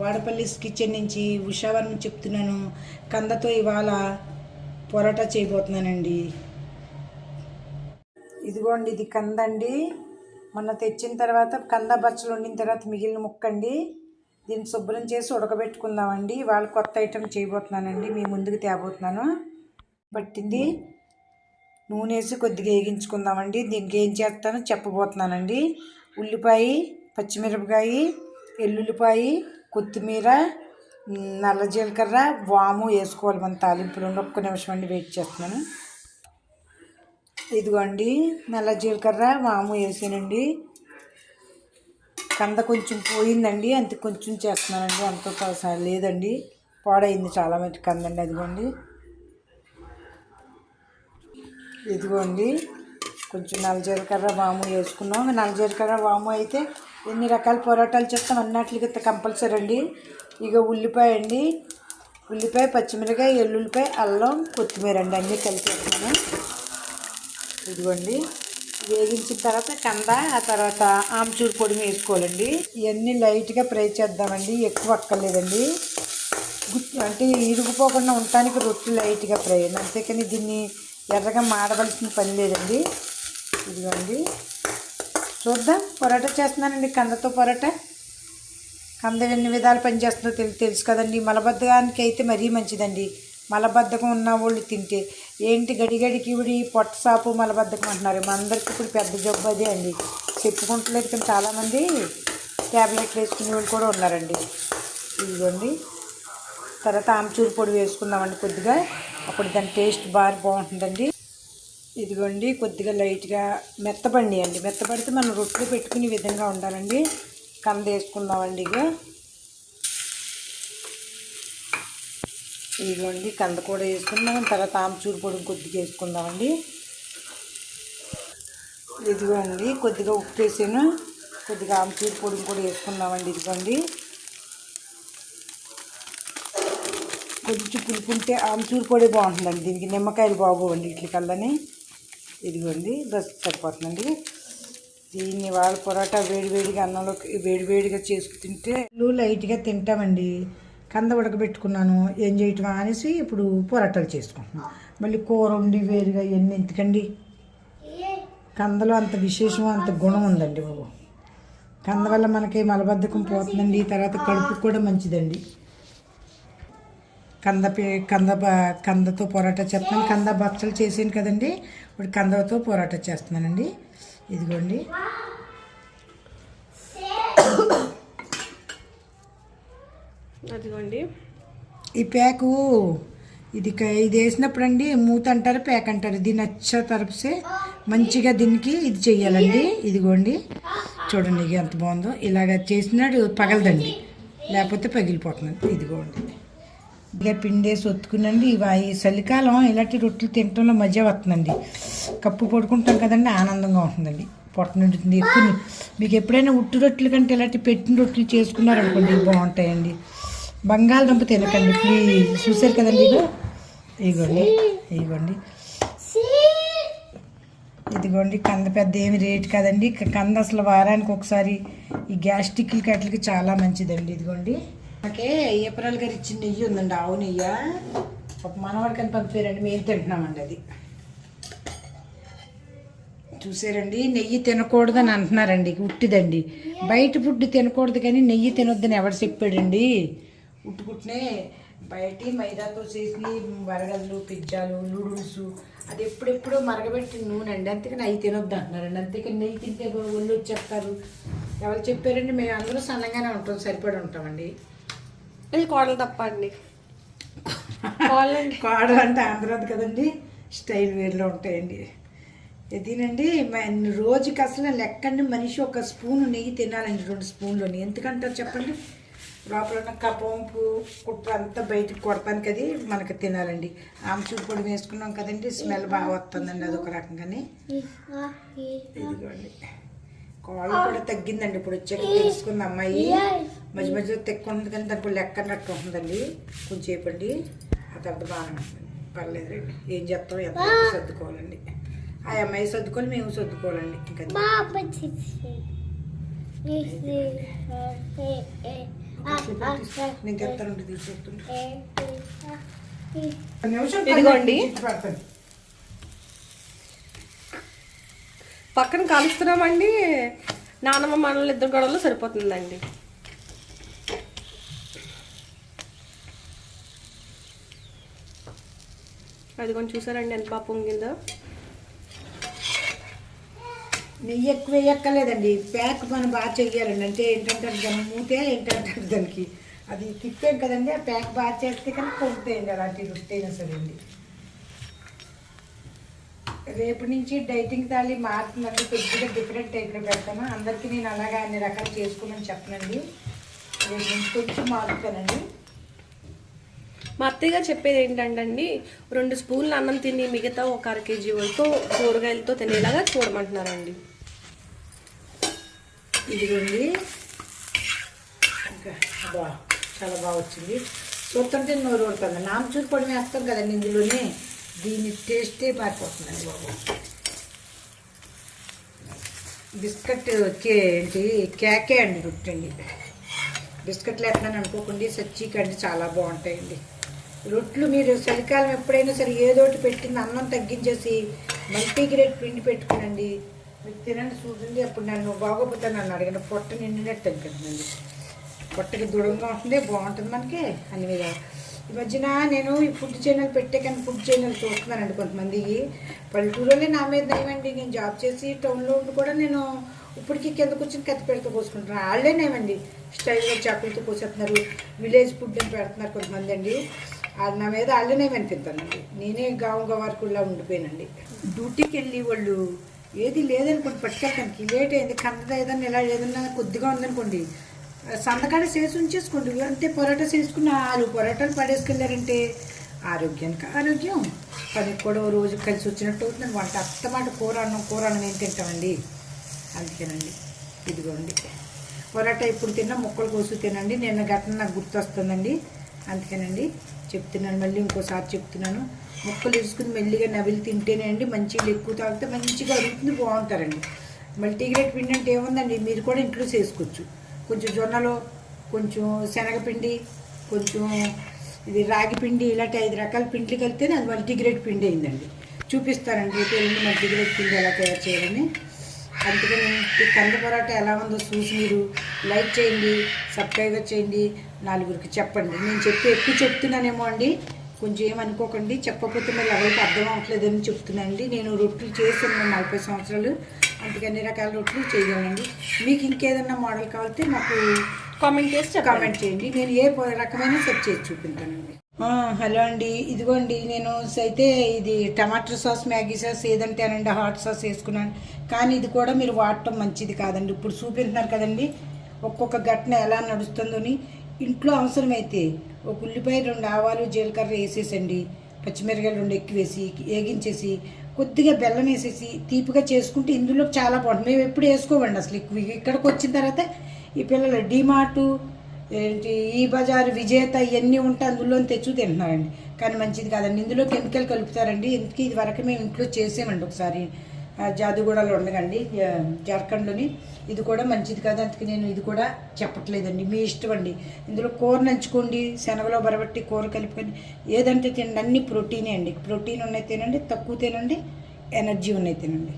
Vadapalli kitchen నుంచి ఉషావరం చెప్తున్నాను. కందతో ఇవాళ పొరాటా చేయబోతున్నానండి. ఇదిగోండి ఇది కంద అండి మొన్న తెచ్చిన తర్వాత కంద బచ్చలు వండిన తర్వాత మిగిలిన ముక్కండి. దీన్ని శుభ్రం చేసి ఉడకబెట్టుకుందామండి. ఇవాళ కొత్త ఐటెం చేయబోతున్నానండి. మీ ముందుకు తేబోతున్నాను. పట్టింది. నూనె వేసి కొద్దిగా వేగించుకుందామండి. దీనికి ఏం చేస్తానో చెప్పబోతున్నానండి. ఉల్లిపాయ పచ్చిమిరపకాయ ఎల్లుల్లిపాయ కొత్తిమీర నల్ల జీలకర్ర వాము వేసుకోవాలి మన తాలింపులో. ఒక్క నిమిషం అండి వెయిట్ చేస్తున్నాను. ఇదిగోండి నల్ల జీలకర్ర వాము వేసానండి. కంద కొంచెం పోయిందండి అంత కొంచెం చేస్తున్నానండి అంత లేదండి. పాడైంది చాలా మంచి కందండి అదిగోండి. ఇదిగోండి కొంచెం నల్ల జీలకర్ర వాము వేసుకున్నాం. నల్ల జీలకర్ర వాము అయితే ఎన్ని రకాల పొరాటాలు చేస్తాం అన్నట్లుగా కంపల్సరీ అండి. ఇక ఉల్లిపాయ అండి. ఉల్లిపాయ పచ్చిమిరకాయ ఎల్లుల్లిపాయ అల్లం కొత్తిమీర అండి. అన్నీ కలిపేస్తాను ఇదిగోండి. వేగించిన తర్వాత కంద ఆ తర్వాత ఆమ్చూరు పొడి వేసుకోవాలండి. ఇవన్నీ లైట్గా ఫ్రై చేద్దామండి. ఎక్కువ అక్కర్లేదండి. అంటే ఇరుగుపోకుండా ఉండటానికి రొట్టె లైట్గా ఫ్రై అండి అంతేకాని దీన్ని ఎర్రగా మాడవలసిన పని లేదండి. ఇదిగోండి. చూద్దాం. పొరాటా చేస్తున్నానండి. కందతో పొరాటా. కంద ఎన్ని విధాలు పనిచేస్తుందో తెలి తెలుసు కదండి. మలబద్ధకానికి అయితే మరీ మంచిదండి. మలబద్ధకం ఉన్న వాళ్ళు తింటే. ఏంటి గడిగడికి ఇవిడి పొట్ట సాపు మలబద్ధకం అంటున్నారు. మనందరికి ఇప్పుడు పెద్ద జబ్బు అదే అండి. చెప్పుకుంటలేదు కానీ చాలామంది ట్యాబ్లెట్లు వేసుకునే వాళ్ళు కూడా ఉన్నారండి. ఇదిగోండి. తర్వాత ఆమ్చూరు పొడి వేసుకుందామండి కొద్దిగా. అప్పుడు దాని టేస్ట్ బాగా బాగుంటుందండి. ఇదిగోండి కొద్దిగా లైట్గా మెత్తపండి అండి. మెత్తపడితే మనం రొట్టెలు పెట్టుకునే విధంగా ఉండాలండి. కంద వేసుకుందామండి ఇక ఇదిగోండి కంద కూడా వేసుకుందాం తర్వాత ఆమచూరు పొడి కొద్దిగా వేసుకుందామండి. ఇదిగోండి కొద్దిగా ఉప్పు వేసాను. కొద్దిగా ఆమచూరు పొడి కూడా వేసుకుందామండి ఇదిగోండి. కొంచెం పులుపు ఉంటే ఆమ్చూరు పొడి బాగుంటుందండి. దీనికి నిమ్మకాయలు బాగోండి ఇట్లకల్లని ఇదిగోండి బస్ సరిపోతుందండి. దీన్ని వాళ్ళ పొరాటా వేడివేడిగా అన్నంలో వేడివేడిగా చేసుకు తింటే లైట్గా తింటామండి. కంద ఉడకబెట్టుకున్నాను ఏం చేయటం అనేసి ఇప్పుడు పొరాటాలు చేసుకుంటున్నాను మళ్ళీ కూర ఉండి వేరుగా ఇవన్నీ ఎందుకండి? కందలో అంత విశేషం అంత గుణం ఉందండి బాబు. కంద వల్ల మనకి మలబద్ధకం పోతుందండి తర్వాత కడుపుకి కూడా మంచిదండి. కంద పే- కంద కందతో పొరాటా చేస్తున్నాను. కంద బచ్చలు చేసాను కదండి. ఇప్పుడు కందతో పొరాటా చేస్తున్నానండి. ఇదిగోండి. అదిగోండి. ఈ ప్యాకు ఇది ఇది వేసినప్పుడు అండి మూత అంటారు ప్యాక్ అంటారు. దీన్ని అచ్చ తరపుసే మంచిగా దీనికి ఇది చెయ్యాలండి. ఇదిగోండి. చూడండి ఎంత బాగుందో. ఇలాగ చేసినాడు పగలదండి. లేకపోతే పగిలిపోతుంది ఇదిగోండి. ఇక పిండేసి ఒత్తుకునండి ఇవి ఈ చలికాలం ఇలాంటి రొట్టెలు తినటంలో మజా వస్తుందండి. కప్పు పడుకుంటాం కదండి ఆనందంగా ఉంటుందండి. పొట్ట నిండుతుంది ఎక్కువ మీకు ఎప్పుడైనా ఉట్టు రొట్టెలు కంటే ఇలాంటి పెట్టిన రొట్టెలు చేసుకున్నారనుకోండి బాగుంటాయండి. బంగాళదుంప తినకండి ప్లీజ్ చూసారు కదండి ఇగో? ఇగోండి ఇగోండి. ఇదిగోండి కంద పెద్ద ఏమి రేట్ కదండి. కంద అసలు వారానికి ఒకసారి ఈ గ్యాస్ట్రిక్లకి అట్లకి చాలా మంచిదండి. ఇదిగోండి. నాకే ఏప్రిల్ గారు ఇచ్చిన నెయ్యి ఉందండి ఆవు నెయ్యి? ఒక మనవాడికని పంపారండి మేము తింటున్నామండి అది. చూసారండి నెయ్యి తినకూడదని అంటున్నారండి ఉట్టిదండి. బయట ఫుడ్ తినకూడదు కానీ నెయ్యి తినొద్దని ఎవరు చెప్పాడండి? ఉట్టుకుంటేనే బయట మైదాతో చేసి వరగళ్ళు పిజ్జాలు నూడిల్స్ అది ఎప్పుడెప్పుడో మరగబెట్టిన నూనె అండి అంతేకాని అవి తినొద్దు అంటున్నారండి. అంతేకాని నెయ్యి తింటే ఒళ్ళు వచ్చేస్తారు. ఎవరు చెప్పారండి మేము అందరూ సన్నగానే ఉంటాం సరిపడి ఉంటామండి. ఇది కోడలు తప్ప అండి కోడలు అంటే ఆంధ్రాది కదండి స్టైల్ వేర్లో ఉంటాయండి. ఇదేనండి మన రోజుకి అసలు లెక్కండి మనిషి ఒక స్పూన్ నెయ్యి తినాలండి రెండు స్పూన్లోని. ఎందుకంటారు చెప్పండి? లోపల ఉన్న కపంపు కుట్ర అంతా బయటకు కొడతాను కది మనకి తినాలండి. ఆమచూరు పొడి వేసుకున్నాం కదండి స్మెల్ బాగా వస్తుందండి అదొక రకంగానే. ఇదిగోండి. కోళ్ళు కూడా తగ్గిందండి ఇప్పుడు వచ్చాక తెలుసుకుంది అమ్మాయి. మధ్య మధ్యలో తెక్కుంది కానీ దానికి లెక్క అన్నట్టు ఉంటుందండి కొంచెం చెప్పండి ఆ తర్వాత బాగానే ఉంటుంది. పర్లేదండి ఏం చేస్తాం? ఎంత సర్దుకోవాలండి. ఆ అమ్మాయి సర్దుకోవాలి మేము సర్దుకోవాలండి. ఇంకా నేను చెప్తానండి ఇదిగోండి. పక్కన కాలుస్తున్నామండి. నానమ్మ మనల్ని ఇద్దరు గొడవలు సరిపోతుందండి. అది కొంచెం చూసారండి ఎంత బాగా పొంగిందో? నెయ్యి ఎక్కువ వేయక్కర్లేదండి. ప్యాక్ మనం బాగా చెయ్యాలండి. అంటే ఏంటంటే దాని మూతే ఏంటంటే దానికి? అది తిప్పాం కదండి ఆ ప్యాక్ బాగా చేస్తే కనుక పొంగుతాయండి. అలాంటి రొట్టె అయినా సరే అండి. రేపు నుంచి డైటింగ్ తాళి మారుతుందండి. కొద్దిగా డిఫరెంట్ టైప్లో పెడతాను. అందరికీ నేను అలాగా అన్ని రకాలు చేసుకున్నాను చెప్పనండి. రేపు నుంచి కొంచెం మారుతానండి. మా అత్తయ్య గారు చెప్పేది ఏంటంటే అండి రెండు స్పూన్లు అన్నం తిని మిగతా ఒక అర కేజీ వరకు కూరగాయలతో తినేలాగా చూడమంటున్నారండి. ఇదిగోండి. ఇంకా బా చాలా బాగా వచ్చింది. చూస్తుంటే నోరు ఊరుతుంది నామచూరు పొడి వేస్తాం కదండి ఇందులోనే. దీని టేస్టే పారిపోతుందండి బాబు. బిస్కెట్ కే ఏంటి కేకే అండి రొట్టండి బిస్కెట్లు ఎట్లని అనుకోకుండా సచ్చి కండి చాలా బాగుంటాయండి. రొట్లు మీరు చలికాలం ఎప్పుడైనా సరే ఏదోటి పెట్టింది అన్నం తగ్గించేసి మల్టీగ్రేట్ పిండి పెట్టుకునండి. మీరు తినండి చూడండి అప్పుడు నన్ను బాగోపోతే నన్ను అడిగిన పొట్ట నిండినట్టు అనిపిస్తుందండి. పొట్టకి దృఢంగా ఉంటుంది బాగుంటుంది మనకి అని మీద. ఈ మధ్యన నేను ఈ ఫుడ్ ఛానల్ పెట్టే కానీ ఫుడ్ ఛానల్ చూస్తున్నానండి కొంతమంది. పల్లెటూరులోనే నా మీద నయమండి నేను జాబ్ చేసి టౌన్లో ఉండి కూడా నేను ఇప్పటికీ కింద కూర్చొని కత్తి పెడుతూ కోసుకుంటున్నాను వాళ్ళేనేమండి స్టైల్గా చాకులతో కోసేస్తున్నారు. విలేజ్ ఫుడ్ అని పెడుతున్నారు కొంతమంది అండి. అది నా మీద వాళ్ళనేమనిపిస్తానండి నేనే గావు వరకులా ఉండిపోయానండి. డ్యూటీకి వెళ్ళి వాళ్ళు ఏది లేదనుకోండి పట్టుకెళ్తానికి లేట్ అయింది కన్నద ఏదన్నా ఇలా ఏదన్నా కొద్దిగా ఉందనుకోండి సంతకాడ చేసి ఉంచేసుకోండి. అంతే పొరాటా చేసుకుని ఆరు పొరాటాలు పడేసుకెళ్ళారంటే ఆరోగ్యానికి ఆరోగ్యం. పనికి కూడా రోజు కలిసి వచ్చినట్టు అవుతుంది వంట అత్తమాట కూర అన్నం కూర అన్నం ఏం తింటామండి? అందుకేనండి. ఇదిగోండి. పొరాటా ఇప్పుడు తిన్నా ముక్కలు కోసు తినండి. నిన్న ఘటన నాకు గుర్తొస్తుందండి. అందుకేనండి. చెప్తున్నాను మళ్ళీ ఇంకోసారి చెప్తున్నాను. ముక్కలు వేసుకుని మెల్లిగా నవిలి తింటేనే అండి మంచిగా ఎక్కువ తాగితే మంచిగా అరుగుతుంది బాగుంటారండి. మల్టీగ్రేట్ పిండి అంటే ఏముందండి? మీరు కూడా ఇంట్లో చేసుకోవచ్చు. కొంచెం జొన్నలు కొంచెం శనగపిండి కొంచెం ఇది రాగి పిండి ఇలాంటి ఐదు రకాల పిండిలు కలిపితేనే అది మల్టీగ్రేట్ పిండి అయిందండి. చూపిస్తారండి మల్టీగ్రేట్ పిండి ఎలా తయారు చేయాలని. అందుకని ఈ కంద పొరాటా ఎలా ఉందో చూసి మీరు లైక్ చేయండి సబ్స్క్రైబ్ చేయండి నలుగురికి చెప్పండి. నేను చెప్పి ఎక్కువ చెప్తున్నానేమో అండి. కొంచెం ఏమనుకోకండి. చెప్పకపోతే మరి ఎవరికి అర్థం అవ్వట్లేదని చెప్తున్నానండి. నేను రొట్టెలు చేస్తున్నాను నలభై సంవత్సరాలు. అందుకని అన్ని రకాల రొట్టెలు చేయగలనండి. మీకు ఇంకేదన్నా మోడల్ కావాలంటే మాకు కామెంట్ చేసి చెప్పండి. కామెంట్ చేయండి. నేను ఏ రకమైన సెట్ చేసి చూపించానండి. హలో అండి. ఇదిగోండి నేను అయితే ఇది టమాటో సాస్ మ్యాగీ సాస్ ఏదంటేనండి హాట్ సాస్ వేసుకున్నాను. కానీ ఇది కూడా మీరు వాడటం మంచిది కాదండి. ఇప్పుడు చూపింటున్నారు కదండి. ఒక్కొక్క ఘటన ఎలా నడుస్తుందని. ఇంట్లో అవసరమైతే ఒక ఉల్లిపాయ రెండు ఆవాలు జీలకర్ర వేసేసండి. పచ్చిమిరకాయలు రెండు ఎక్కువేసి వేగించేసి కొద్దిగా బెల్లం వేసేసి తీపిగా చేసుకుంటే ఇందులో చాలా బాగుంటుంది మేము ఎప్పుడు వేసుకోవండి అసలు. ఎక్కువ ఇక్కడికి వచ్చిన తర్వాత ఈ పిల్లలు డిమార్టు ఏంటి ఈ బజార్ విజేత ఇవన్నీ ఉంటే అందులో తెచ్చు తింటున్నారండి. కానీ మంచిది కాదండి. ఇందులో కెమికల్ కలుపుతారండి. ఇంతకీ ఇది వరకు మేము ఇంట్లో చేసామండి ఒకసారి. జాదుగూడలో ఉండగండి జార్ఖండ్లోని. ఇది కూడా మంచిది కాదు. అందుకే నేను ఇది కూడా చెప్పట్లేదండి. మీ ఇష్టం అండి ఇందులో కూర నంచుకోండి శనగలో బరబట్టి కూర కలుపుకొని ఏదంటే తినండి. అన్ని ప్రోటీనే అండి. ప్రోటీన్ ఉన్నాయి తినండి తక్కువ తినండి ఎనర్జీ ఉన్నాయి తినండి.